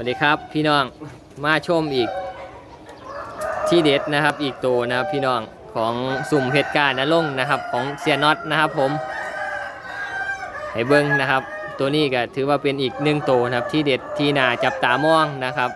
วัสดีครับพี่น้องมาชมอีกที่เด็ดนะครับ อีกตัวนะครับพี่น้องของสุ่มเพชรการนรงค์นะครับของเซียน็อตนะครับผมให้เบิ้งนะครับ ตัวนี้ก็ถือว่าเป็นอีกหนึ่งตัวนะครับ ที่เด็ดที่น่าจับตามองนะครับ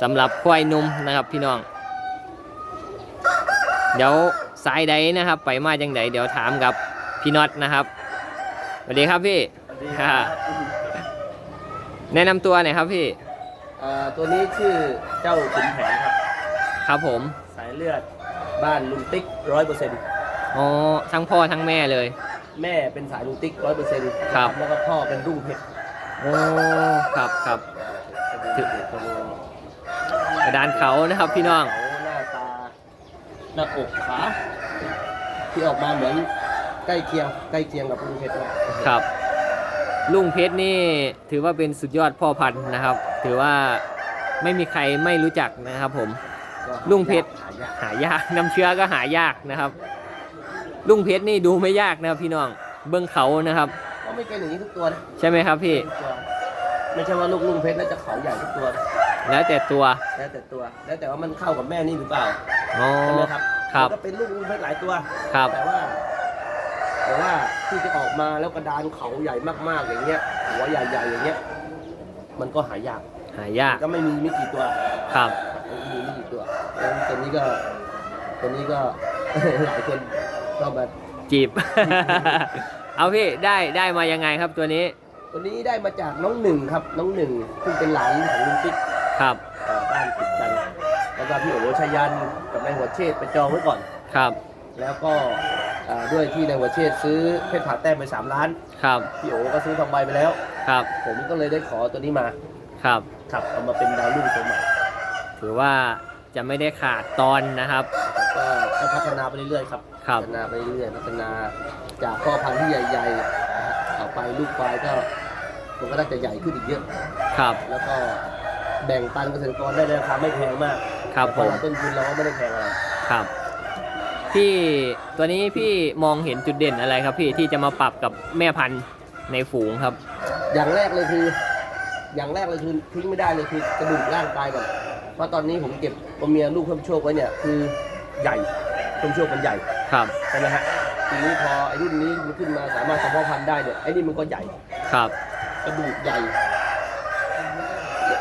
สำหรับควายหนุ่มนะครับพี่น้อง เดี๋ยวสายใดนะครับ ไปมาจังไดเดี๋ยวถามกับพี่น็อตนะครับสวัสดีครับพี่ค่ะแนะนำตัวหน่อยครับพี่ เอ่อตัวนี้ชื่อเจ้าขุนแผนครับ ครับผม สายเลือดบ้านลุงติ๊กร้อยเปอร์เซ็นต์อ๋อ ทั้งพ่อทั้งแม่เลย แม่เป็นสายลุงติ๊กร้อยเปอร์เซ็นต์ครับ แล้วก็พ่อเป็นรุ่งเพชรโอ้ครับครับถึงตัวนี้กระดานเขานะครับพี่น้อง เขาหน้าตา หน้าอกขา ที่ออกมาเหมือนใกล้เคียงใกล้เคียงกับลุงเพชรมากครับ ลุงเพชรนี่ถือว่าเป็นสุดยอดพ่อพันธุ์นะครับ ถือว่าไม่มีใครไม่รู้จักนะครับผมก็ลุงเพชรหายากหายากน้ำเชื้อก็หายากนะครับ ลุงเพชรนี่ดูไม่ยากนะครับพี่น้องเบื้องเขานะครับก็ไม่เป็นอย่างนี้ทุกตัวนะใช่ไหมครับพี่ทุกตัวไม่ใช่ว่าลูกลุงเพชรน่าจะเขาใหญ่ทุกตัวนะแล้วแต่ตัวแล้วแต่ตัว แล้วแต่ว่ามันเข้ากับแม่นี่หรือเปล่าอ๋อใช่ไหมครับครับมันก็เป็นลูกลุงเพชรหลายตัวครับแต่ว่าแต่ว่าที่จะออกมาแล้วกระดานเขาใหญ่มากๆอย่างเงี้ยหัวใหญ่ๆอย่างเงี้ย มันก็หายาก หายากก็ไม่มีไม่กี่ตัวครับไม่มีไม่กี่ตัวแล้วตัวนี้ก็ตัวนี้ก็หลายคนก็มาจีบ เอาพี่ได้ได้มายังไงครับตัวนี้ ตัวนี้ได้มาจากน้องหนึ่งครับ น้องหนึ่งซึ่งเป็นหลานของลุงติ๊กครับเอ่อบ้านติดกันแล้วก็พี่โอชยันกับนายหัวเชษฐ์ไปจองไว้ก่อนครับ แล้วก็เอ่อด้วยที่นายหัวเชษฐ์ซื้อเพชรผาแต้มไปสามล้าน ครับ พี่โอก็ซื้อทองใบไปแล้ว ครับ ผมก็เลยได้ขอตัวนี้มาครับ ขับเอามาเป็นดาวรุ่งตัวใหม่ถือว่าจะไม่ได้ขาดตอนนะครับ ก็ก็พัฒนาไปเรื่อยๆครับครับ พัฒนาไปเรื่อยๆพัฒนาจากพ่อพันธุ์ที่ใหญ่ๆต่อไปลูกควายก็มันก็น่าจะใหญ่ขึ้นอีกเยอะ ครับแล้วก็แบ่งปันเกษตรกรได้ในราคาไม่แพงมากครับผมเพาะว่าต้นทุนเราก็ไม่ได้แพงอะไรครับ พี่ตัวนี้พี่มองเห็นจุดเด่นอะไรครับพี่ที่จะมาปรับกับแม่พันธุ์ในฝูงครับ อย่างแรกเลยคือ อย่างแรกเลยคือทิ้งไม่ได้เลยคือกระดูกร่างกายก่อนเพราะตอนนี้ผมเก็บตัวเมียลูกเพิ่มโชคไว้เนี่ยคือใหญ่เพิ่มโชคมันใหญ่ครับใช่ไหมฮะทีนี้พอไอ้รุ่นนี้มันขึ้นมาสามารถสมพ่อพันธุ์ได้เนี่ยไอ้นี่มันก็ใหญ่ครับกระดูกใหญ่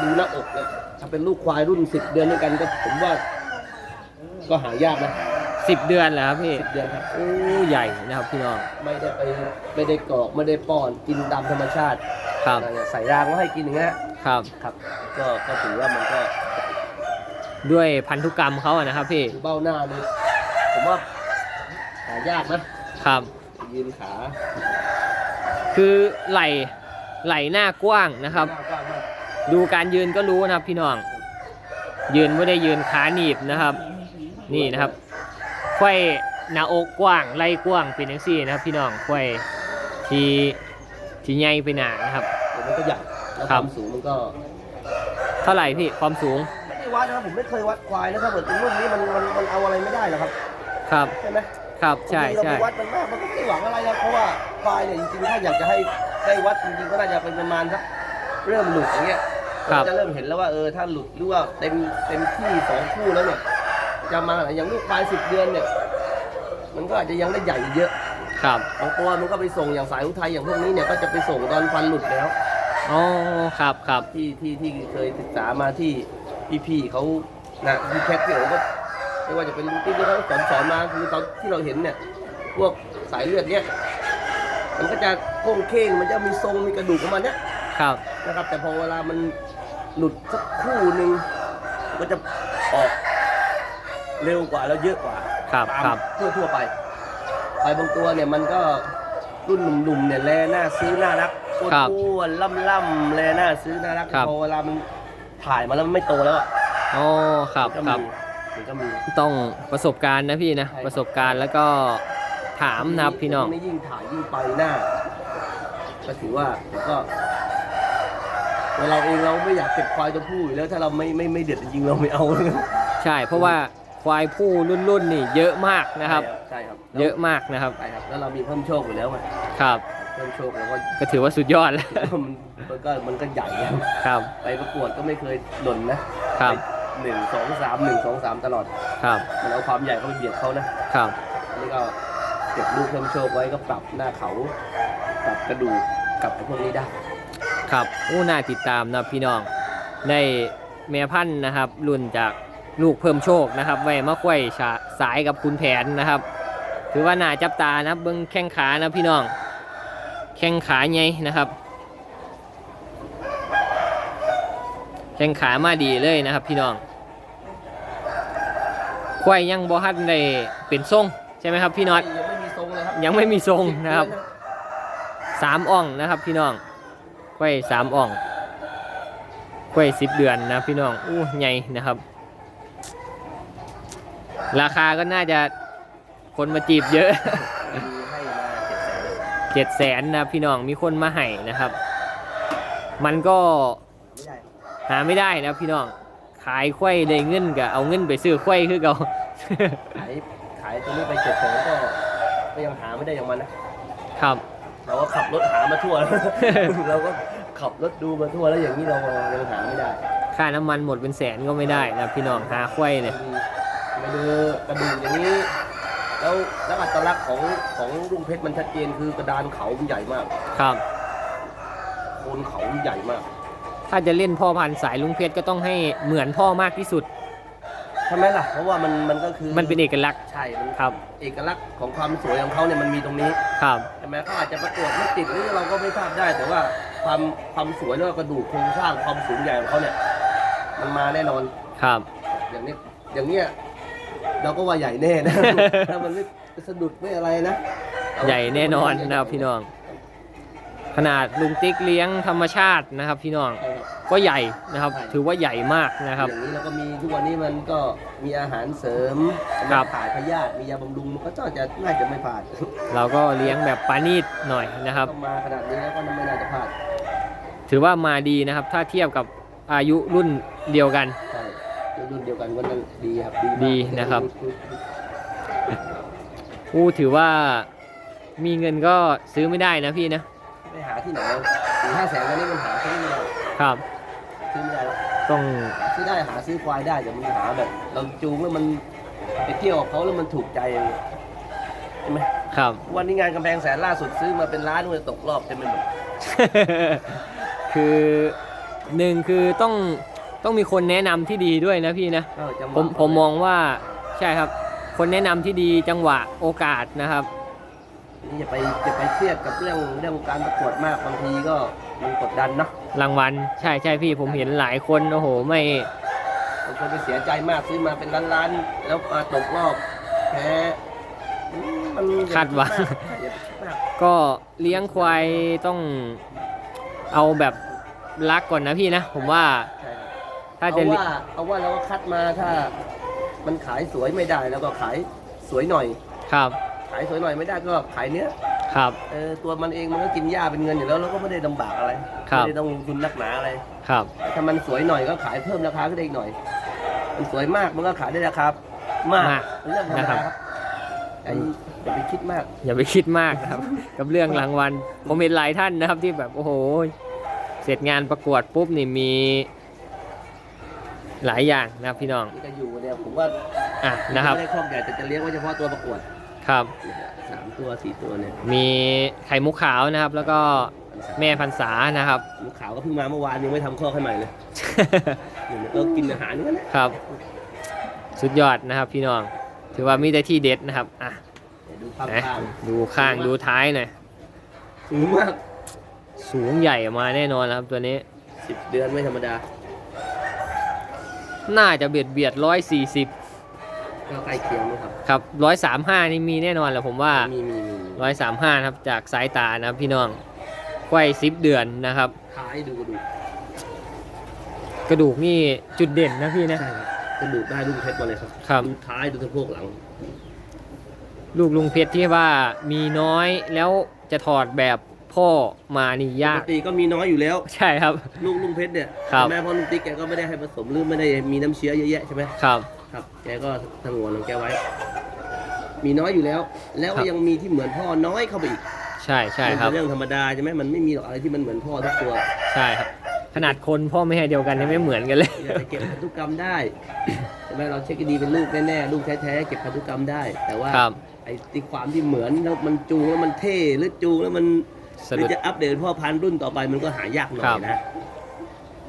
ดูหน้าอกเนี่ยถ้าเป็นลูกควายรุ่นสิบเดือนด้วยกันก็ผมว่า ก็หายากนะ สิบเดือนเหรอครับพี่สิบเดือนครับ โอ้ใหญ่นะครับพี่น้องไม่ได้ไปไม่ได้กรอกไม่ได้ป้อนกินตามธรรมชาติครับใส่รางก็ให้กินอย่างเงี้ยครับครับ ก็ก็ถือว่ามันก็ด้วยพันธุกรรมเขาอะนะครับพี่คือเบ้าหน้านี่ผมว่าหายากนะครับยืนขา คือไหลไหลหน้ากว้างนะครับหน้ากว้างมากดูการยืนก็รู้นะครับพี่น้อง ยืนไม่ได้ยืนขาหนีบนะครับ นี่นะครับ ไขว้หน้าอกกว้างไหล่กว้างเป็นอย่างซี่นะครับ พี่น้องไขว้ที่ที่ใหญ่ไปหนานะครับแต่มันก็ใหญ่แล้วคครับวามสูงมันก็เท่าไหร่พี่ความสูงไม่ได้วัดนะครับผมไม่เคยวัดควายนะครับเหมือนรุ่นนี้มันมันมันเอาอะไรไม่ได้หรอกครับครับใช่ไหมครับใช่บางทีใช่เราไปวัดมันมากมันก็ไม่หวังอะไรนะเพราะว่าควายเนี่ยจริงๆถ้าอยากจะให้ได้วัดจริงๆก็น่าจะเป็นประมาณสักเริ่มหลุดอย่างเงี้ยครับเราจะเริ่มเห็นแล้วว่าเออถ้าหลุดหรือว่าเต็มเต็มที่สองคู่แล้วเนี่ย จะมาไหนอย่างลูกควายสิบเดือนเนี่ย มันก็อาจจะยังได้ใหญ่เยอะครับบางตัวมันก็ไปส่งอย่างสายอุทัยอย่างพวกนี้เนี่ยก็จะไปส่งตอนฟันหลุดแล้วอ๋อครับครับที่ที่ที่เคยศึกษามาที่พี่ๆเขานะพี่แคทพี่โอ๋ก็ไม่ว่าจะเป็นที่ที่เขาสอนสอนมาคือตอนที่เราเห็นเนี่ย พวกสายเลือดเนี่ยมันก็จะโค้งเค้งมันจะมีทรงมีกระดูกของมันเนี่ยครับนะครับ แต่พอเวลามันหลุดสักคู่หนึ่งมันก็จะออก เร็วกว่าแล้วเยอะกว่าครับตามครับทั่วทั่วๆไปไปบางตัวเนี่ยมันก็รุ่นหนุ่มๆเนี่ยแลหน้าซื้อน่ารักอ้วนๆล่ำๆแลหน้าซื้อน่ารักครับ พอเวลามันถ่ายมาแล้วมันไม่โตแล้วอะอ๋อครับมันคก็รับ มีมันก็มี ต้องประสบการณ์นะพี่นะ ใช่ประสบการณ์แล้วก็ถามนะครับพี่น้อง ยิ่งถ่ายยิ่งไปหน้า ก็ถือว่าผมก็เราเองเราไม่อยากเก็บควายตัวผู้อยู่แล้วถ้าเราไม่ไม่ไม่เด็ดจริงๆเราไม่เอาเลยใช่ เพราะว่า ควายผู้รุ่นรุ่นๆนี่เยอะมากนะครับ ใช่ครับเยอะมากนะครับใช่ครับ แล้วเรามีเพิ่มโชคอยู่แล้วไงครับกเพิ่มโชคแล้วก็ก็ถือว่าสุดยอดแล้วมันมันก็มันก็ใหญ่นะครับ ไปประกวดก็ไม่เคยหล่นนะครับไปหนึ่งสองสามหนึ่งสองสามตลอดครับมันเอาความใหญ่เข้าไปเบียดเขานะครับอันนี้ก็เก็บลูกเพิ่มโชคไว้ก็ปรับหน้าเขาปรับกระดูกกลับไปพวกนี้ได้ครับอู้น่าติดตามนะพี่น้องได้แม่พันธุ์นะครับ รุ่นจาก ลูกเพิ่มโชคนะครับ ไว้มาควยฉาสายกับคุณแผนนะครับ ถือว่าน่าจับตานะครับเบิ้งแข้งขานะพี่น้อง แข้งขาใหญ่นะครับ แข้งขามาดีเลยนะครับพี่น้องควายยังบ่ทันได้เป็นทรงใช่ไหมครับพี่น็อตยังไม่มีทรงเลยครับยังไม่มีทรงนะครับสามอ่องนะครับพี่น้องควายสามอ่องควายสิบเดือนนะพี่น้องอู้ใหญ่นะครับ ราคาก็น่าจะคนมาจีบเยอะมีให้มาเจ็ดแสนเจ็ดแสนนะพี่น้องมีคนมาให้นะครับ มันก็ไม่ได้หาไม่ได้นะพี่น้อง ขายควายได้เงินก็เอาเงินไปซื้อควายคือเก่า ขายขายตัวนี้ไปเจ็ดแสนก็ก็ยังหาไม่ได้อย่างมันนะครับ เราก็ขับรถหามาทั่วแล้วเราก็ขับรถดูมาทั่วแล้วอย่างนี้เรายังหาไม่ได้ ค่าน้ำมันหมดเป็นแสนก็ไม่ได้นะพี่น้องหาควายเนี่ย มาดูกระดูกอย่างนี้ แล้วแล้วอัตลักษณ์ของของลุงเพชรมันชัดเจนคือกระดานเขามันใหญ่มากครับ โคนเขามันใหญ่มาก ถ้าจะเล่นพ่อพันธุ์สายลุงเพชรก็ต้องให้เหมือนพ่อมากที่สุด ใช่ไหมล่ะ เพราะว่ามันมันก็คือมันเป็นเอกลักษณ์ใช่มันครับเอกลักษณ์ของความสวยของเขาเนี่ยมันมีตรงนี้ครับใช่ไหมเขาอาจจะประกวดไม่ติดหรือเราก็ไม่ทราบได้ แต่ว่าความความสวยแล้วก็กระดูกโครงสร้างความสูงใหญ่ของเขาเนี่ย มันมาแน่นอนครับ อย่างนี้อย่างเนี้ย เราก็ว่าใหญ่แน่นะ ถ้ามันไม่สะดุดไม่อะไรนะใหญ่แน่นอนนะครับพี่น้อง ขนาดลุงติ๊กเลี้ยงธรรมชาตินะครับพี่น้องใช่ครับก็ใหญ่นะครับ ถือว่าใหญ่มากนะครับ อย่างนี้แล้วก็มีทุกวันนี้มันก็มีอาหารเสริมครับถ่ายพยาธิมียาบำรุงมันก็จะน่าจะไม่พลาดเราก็เลี้ยงแบบปานีตหน่อยนะครับก็มาขนาดนี้แล้วก็ไม่น่าจะพลาดถือว่ามาดีนะครับ ถ้าเทียบกับอายุรุ่นเดียวกันใช่ รุ่นเดียวกันก็นั่นดีครับดีมากดีนะครับอู้ถือว่ามีเงินก็ซื้อไม่ได้นะพี่นะไปหาที่ไหนสี่ห้าแสนตอนนี้มันหาซื้อไม่ได้ครับซื้อไม่ได้แล้วต้องซื้อได้หาซื้อควายได้แต่มันหาแบบ เราจูงแล้วมันไปเที่ยวกับเขาแล้วมันถูกใจใช่ไหมครับ วันนี้งานกำแพงแสนล่าสุดซื้อมาเป็นล้านมันตกรอบเต็มไปหมดคือหนึ่งคือต้อง ต้องมีคนแนะนำที่ดีด้วยนะพี่นะ เออจังหวะผมผมมองว่าใช่ครับ คนแนะนำที่ดีจังหวะโอกาสนะครับนี่อย่าไปอย่าไปเครียดกับเรื่องเรื่องการประกวดมากบางทีก็มันกดดันเนาะรางวัลใช่ใช่พี่ผมเห็นหลายคนโอ้โหไม่ บางคนไปเสียใจมากซื้อมาเป็นล้านล้านๆแล้วมาตกรอบแพ้อืมมันอย่ไปคาดหวังมากอย่าไปคิดมาก ก็เลี้ยงควายต้องเอาแบบรักก่อนนะพี่นะ ผมว่าใช่ครับ ถ้าเอาจะว่าเอาว่าเราก็คัดมาถ้า มันขายสวยไม่ได้แล้วก็ขายสวยหน่อย ครับขายสวยหน่อยไม่ได้ก็ขายเนื้อครับ เออตัวมันเองมันก็กินหญ้าเป็นเงินอยู่แล้วเราก็ไม่ได้ลำบากอะไรครับ ไม่ได้ต้องลงทุนนักหนาอะไรครับ แต่ถ้ามันสวยหน่อยก็ขายเพิ่มราคาขึ้นได้อีกหน่อย มันสวยมากมันก็ขายได้ราคามากมากเป็นเรื่องธรรมนะครัดาบ ครับไอ้อย่าไปคิดมาก อย่าไปคิดมากนะครับ กับเรื่องรางวัลผมเห็นหลายท่านนะครับที่แบบโอ้โห เสร็จงานประกวดปุ๊บนี่มี หลายอย่างนะครับพี่น้อง ที่จะอยู่เนี่ยผมว่าอะนะครับ ไม่ได้ครอบใหญ่แต่จะเลี้ยงไว้เฉพาะตัวประกวดครับสามตัวสี่ตัวเนี่ยมีไข่มุกขาวนะครับ แล้วก็แม่พันษานะครับหมูขาวก็เพิ่งมาเมื่อวานยังไม่ทำข้อให้ใหม่เลยเนี่ยก็กินอาหารนี่แหละครับ สุดยอดนะครับพี่น้อง ถือว่ามีแต่ที่เด็ดนะครับอะเดี๋ยวดูภาพนะข้างดูข้างดูท้ายหน่อยสูงมากสูงใหญ่มาแน่นอนนะครับตัวนี้ สิบเดือนไม่ธรรมดา น่าจะเบียดเบียดร้อยสี่สิบก็ใกล้เคียงนะครับครับร้อยสามห้านี่มีแน่นอนแหละผมว่ามีมีมีร้อยสามห้าครับจากสายตานะครับพี่น้องไขว้สิบเดือนนะครับท้ายดูกระดูกกระดูกนี่จุดเด่นนะพี่นะใช่ครับกระดูกได้ลูกเพชรมาเลยครับครับดูท้ายดูสะโพกหลัง ลูกลุงเพชรที่ว่ามีน้อยแล้วจะถอดแบบ พ่อมานี่ปยากก ติก็มีน้อยอยู่แล้ว ใช่ครับ ลูกลุงเพชรเนี่ยครับ แม่พ่อลุงติ๊กแกก็ไม่ได้ให้ผสมหรือไม่ได้มีน้ำเชื้อเยอะแยะใช่ไหมครับ ครับแกก็สงวนของแกไว้ มีน้อยอยู่แล้ว แล้วครับยังมีที่เหมือนพ่อน้อยเข้าไปอีกใช่ใช่มันครับ เป็นเรื่องธรรมดาใช่ไหมมันไม่มีหรอกอะไรที่มันเหมือนพ่อทุกตัวใช่ครับ ขนาดคนพ่อไม่ให้เดียวกันยังไม่เหมือนกันเลย อยากจะเก็บพันธุกรรมได้ใช่ไหมเราเช็คดีเป็นลูกแน่ๆลูกแท้ๆเก็บพันธุกรรมได้ แต่ว่าครับ ไอ้ที่ความที่เหมือนแล้วมันจูงแล้วมันเท่หรือจูงแล้วมัน สหรืรุอปจะอัปเดตพ่อพันธุ์รุ่นต่อไปมันก็หายากหน่อครัยบ นะ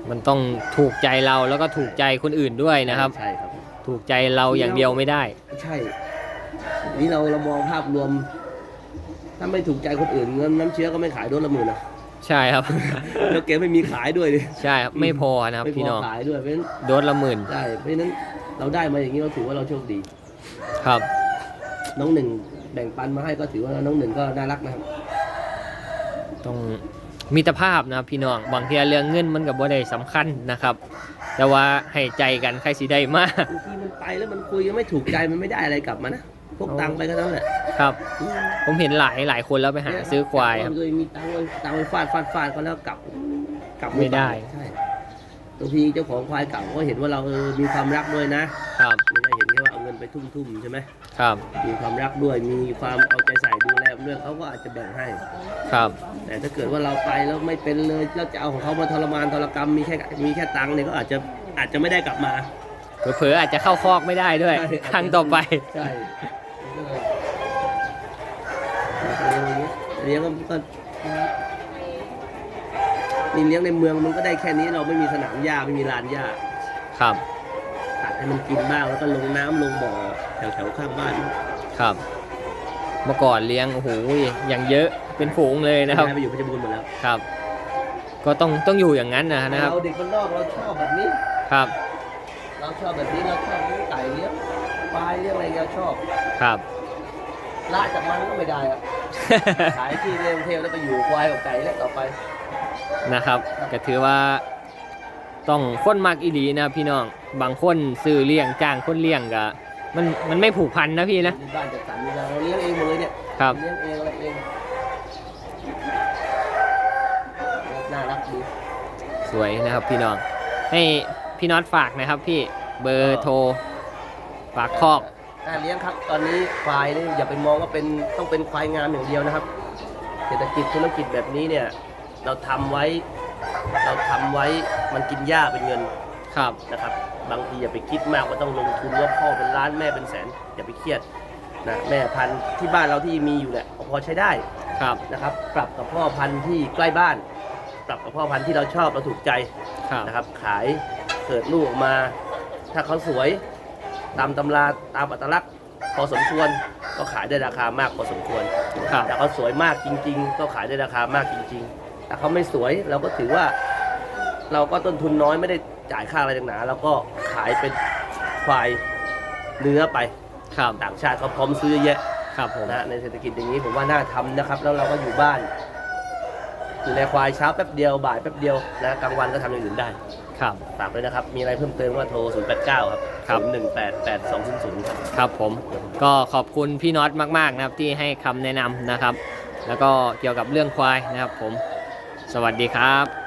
มันต้องถูกใจเราแล้วก็ถูกใจคนอื่นด้วยนะครับ ใช่ครับ ถูกใจเราอย่างเดียวไม่ได้ ใช่ทีนี้เราเรามองภาพรวม ถ้าไม่ถูกใจคนอื่นเงินน้ำเชื้อก็ไม่ขายโดนละหมื่นนะ ใช่ครับ แล้วเกมไม่มีขายด้วยดิใช่ครับไม่พอนะครับไม่พพี่อน้องขายด้วยเพราะฉะนั้นโดสละหมื่นใช่เพราะฉะนั้นเราได้มาอย่างนี้เราถือว่าเราโชคดี ครับ น้องหนึ่งแบ่งปันมาให้ก็ถือว่าน้องหนึ่งก็น่ารักนะครับ ต้องมิตรภาพนะครับพี่น้องบางทีเรื่องเงินมันกับบ่ได้สำคัญนะครับ แต่ว่าให้ใจกันใครสิได้มากบางทีมันไปแล้วมันคุยยังไม่ถูกใจมันไม่ได้อะไรกลับมานะพกตังค์ไปก็นั้นแหละครับ ผมเห็นหลายหลายคนแล้วไปหาซื้อควายครับโดยมีตังค์ไว้ตังค์ไว้ฟาดฟาดฟาดก็แล้วกลับกลับไม่ได้ใช่บางทีเจ้าของควายเก่าก็เห็นว่าเราเออมีความรักด้วยนะครับไม่ใช่เห็นแค่ว่าเอาเงินไปทุ่มๆใช่ไหมครับ มีความรักด้วยมีความเอาใจใส่ดูแลด้วยเขาก็อาจจะแบ่งให้ ครับ แต่ถ้าเกิดว่าเราไปแล้วไม่เป็นเลยแล้วจะเอาของเขามาทรมานทรกรรมมีแค่มีแค่ตังค์เนี่ยก็อาจจะอาจจะไม่ได้กลับมา เผลอๆอาจจะเข้าคอกไม่ได้ด้วย ใช่ ครั้งต่อไป ใช่เลี้ยงอย่างเงี้ยเลี้ยงก็นี่เลี้ยงในเมืองมันก็ได้แค่นี้เราไม่มีสนามหญ้าไม่มีลานหญ้าครับ ตัดให้มันกินบ้างแล้วก็ลงน้ำลงบ่อแถวแถวๆข้างบ้าน ครับ เมื่อก่อนเลี้ยงโอ้โหอย่างเยอะเป็นฝูงเลยนะครับย้ายไปอยู่เพชรบูรณ์หมดแล้วครับ ก็ต้องต้องอยู่อย่างนั้นนะนะครับ เราเด็กบ้านนอกเราชอบแบบนี้ ครับ เราชอบแบบนี้เราชอบเลี้ยงไก่เลี้ยงปลาเลี้ยงอะไรเงี้ยเราชอบ ครับละจากมันก็ไม่ได้อะขายที่เลี้ยงเทวแล้วไปอยู่ควายกับไก่แล้วต่อไปนะครับก็ถือว่าต้องคนมักอีหลีนะครับพี่น้อง บางคนซื้อเลี้ยงจ้างคนเลี้ยงก็ มันมันไม่ผูกพันนะพี่นะที่บ้านจัดสรรเราเลี้ยงเองหมดเลยเนี่ยครับ เลี้ยงเองอะไรเองน่ารักดีสวยนะครับพี่น้อง ให้พี่น็อตฝากนะครับพี่เบอร์โทรฝากคอกน่าเลี้ยงครับ ตอนนี้ควายนี่อย่าไปมองว่าเป็นต้องเป็นควายงามอย่างเดียวนะครับ เศรษฐกิจธุรกิจแบบนี้เนี่ย เราทำไว้ เราทำไว้มันกินหญ้าเป็นเงินครับนะครับ บางทีอย่าไปคิดมากว่าต้องลงทุนว่าพ่อเป็นล้านแม่เป็นแสน อย่าไปเครียดนะแม่พันธุ์ที่บ้านเราที่มีอยู่เนี่ยพอใช้ได้ครับนะครับ ปรับกับพ่อพันธุ์ที่ใกล้บ้าน ปรับกับพ่อพันธุ์ที่เราชอบเราถูกใจครับนะครับ ขายเกิดลูกออกมา ถ้าเขาสวยตามตำราตามอัตลักษณ์พอสมควรก็ขายได้ราคามากพอสมควรครับแต่เขาสวยมากจริง ๆ ก็ขายได้ราคามากจริง ๆ แต่เขาไม่สวยเราก็ถือว่า เราก็ต้นทุนน้อยไม่ได้ จ่ายค่าอะไรต่างหนาเราก็ขายเป็นควายเนื้อไปครับต่างชาติเขาพร้อมซื้อเยอะแยะครับผมนะในเศรษฐกิจอย่างนี้ผมว่าน่าทำนะครับ แล้วเราก็อยู่บ้านอยู่ในควายเช้าแป๊บเดียวบ่ายแป๊บเดียวนะกลางวันก็ทำอย่างอื่นได้ครับฝากด้วยนะครับ มีอะไรเพิ่มเติมก็โทร 089 ครับครับ018 8200ครับครับผม ก็ขอบคุณพี่น็อตมาก ๆ นะครับ ที่ให้คำแนะนำนะครับ แล้วก็เกี่ยวกับเรื่องควายนะครับผม สวัสดีครับ